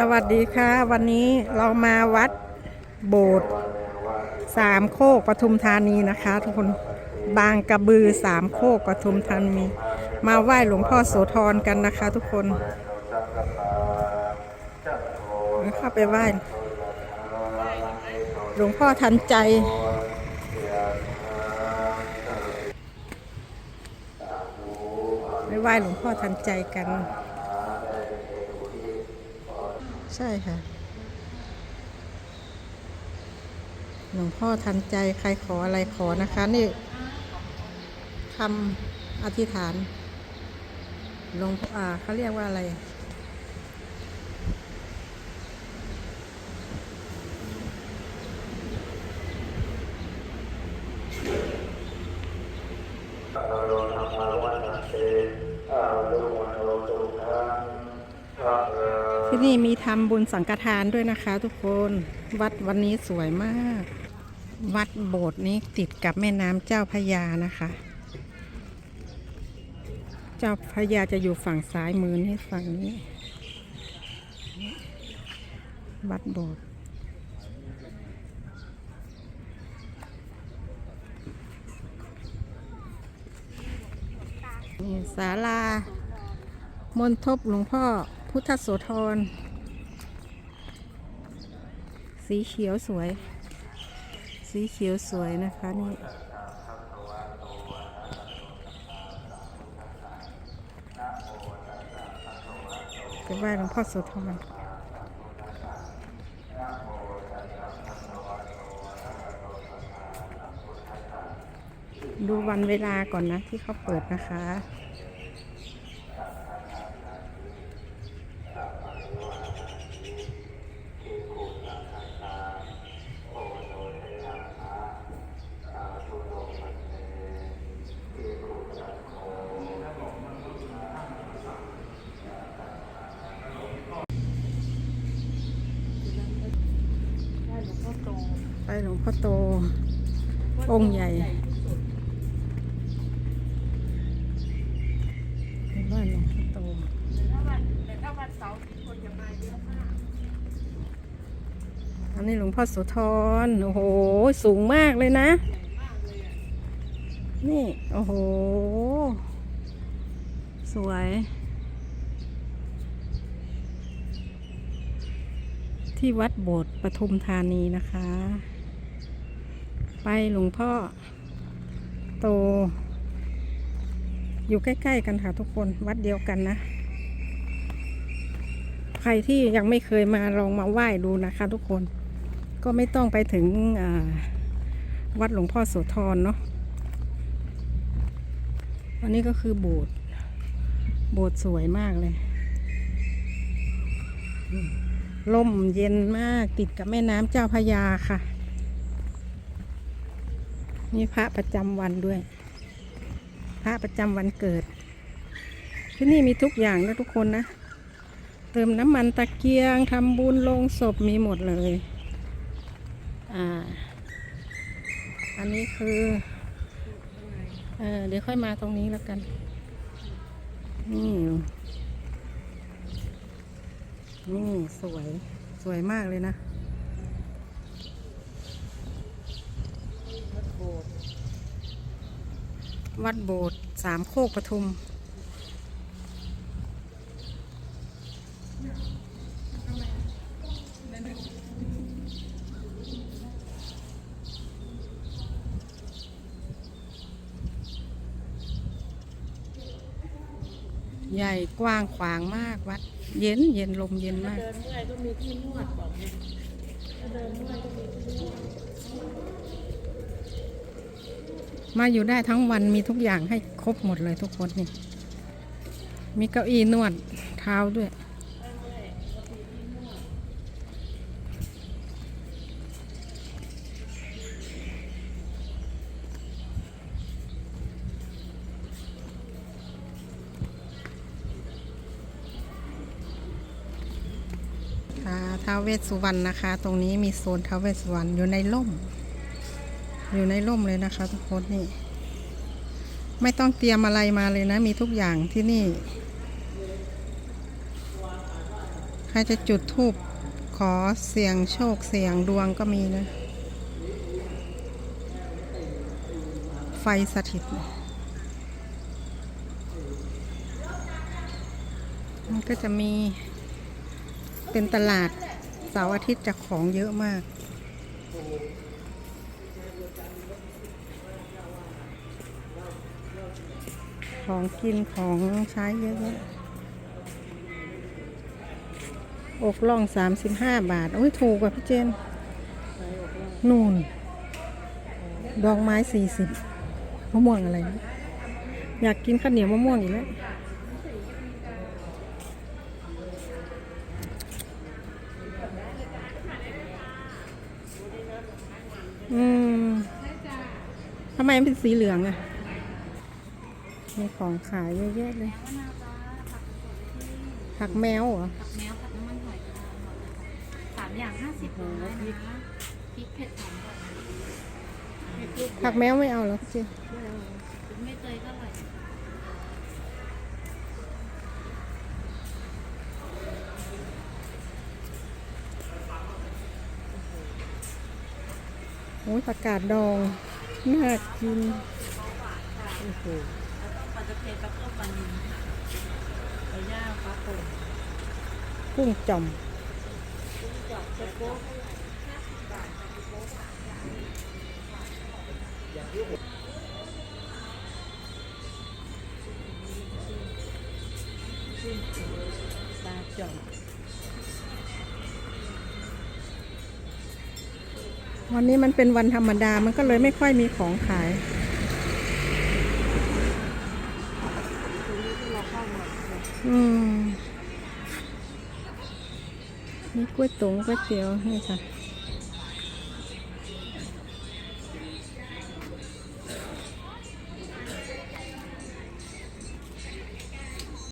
สวัสดีค่ะ วันนี้เรามาวัดโบสถ์สามโคกปทุมธานีนะคะ ทุกคนบางกระบือสามโคกปทุมธานี มาไหว้หลวงพ่อโสธรกันนะคะ ทุกคนเข้าไปไหว้หลวงพ่อทันใจไปไหว้หลวงพ่อทันใจกัน ใช่ค่ะ หลวงพ่อทันใจใครขออะไรขอนะคะ นี่คำอธิษฐานหลวงออ่าเขาเรียกว่าอะไร ที่นี่มีทำบุญสังฆทานด้วยนะคะ ทุกคนวัดวันนี้สวยมาก วัดโบสถ์นี้ติดกับแม่น้ำเจ้าพระยานะคะ เจ้าพระยาจะอยู่ฝั่งซ้ายมือนี่ฝั่งนี้ วัดโบสถ์นี่ศาลามนทบหลวงพ่อ พุทธโสธร สีเขียวสวย สีเขียวสวยนะคะนี่จะไหว้หลวงพ่อโสธรดูวันเวลาก่อนนะที่เขาเปิดนะคะ หลวงพ่อโต องค์ใหญ่ไปบ้านหลวงพ่อโตอันนี้หลวงพ่อโสธร โอ้โห สูงมากเลยนะ นี่ โอ้โห สวยที่วัดโบสถ์ปทุมธานีนะคะ ไปหลวงพ่อ โต อยู่ใกล้ ๆ กันค่ะทุกคนวัดเดียวกันนะ ใครที่ยังไม่เคยมาลองมาไหว้ดูนะคะ ทุกคนก็ไม่ต้องไปถึงวัดหลวงพ่อโสธรเนาะอันนี้ก็คือโบสถ์โบสถ์สวยมากเลยลมเย็นมากติดกับแม่น้ำเจ้าพระยาค่ะ มีพระประจำวันด้วย พระประจำวันเกิด ที่นี่มีทุกอย่างนะทุกคนนะ เติมน้ำมันตะเกียงทำบุญลงศพมีหมดเลย อ่า อันนี้คือเออเดี๋ยวค่อยมาตรงนี้แล้วกัน นี่ นี่สวย สวยมากเลยนะ วัดโบสถ์สามโคกปทุม ใหญ่กว้างขวางมากวัด เย็นเย็นลมเย็นมาก เดินเมื่อยก็มีที่นวดบอกเลยถ้าเดินเมื่อยก็มีที่นวด มาอยู่ได้ทั้งวันมีทุกอย่างให้ครบหมดเลยทุกคนนี่ มีเก้าอี้นวดเท้าด้วยค่ะท้าเวสสุวรรณนะคะ ตรงนี้มีโซนท้าเวสสุวรรณอยู่ในร่ม อยู่ในร่มเลยนะคะ ทุกคนนี่ ไม่ต้องเตรียมอะไรมาเลยนะ มีทุกอย่างที่นี่ ใครจะจุดธูปขอเสียงโชคเสียงดวงก็มีนะ ไฟสถิตมันก็จะมีเป็นตลาดเสาร์อาทิตย์จะของเยอะมาก ของกินของใช้เยอะแยะอกล่องสามสิบห้าบาท โอ้ย ถูกกว่าพี่เจน นูน ดอกไม้สี่สิบมะม่วงอะไร อยากกินข้าวเหนียวมะม่วงอีกแล้วอืมทำไมมันเป็นสีเหลืองอะ มีของขายเยอะแยะเลย ผักแมวเหรอ ผักแมวผักน้ำมันหอยค่ะสามอย่างห้าสิบเลยนะพริกเผ็ดหอมก่อนผักแมวไม่เอาเหรอพี่เจนไม่เตยก็อร่อยโอ้ยผักกาดดอง น่ากิน โอ้โห ปลาจะเผ็ดกับต้มปลานิลไปย่างปลาโป่งกุ้งจอมปลาจอมวันนี้มันเป็นวันธรรมดา มันก็เลยไม่ค่อยมีของขาย อืมมีก๋วยตุ๋งก๋วยเตี๋ยวนี่ค่ะ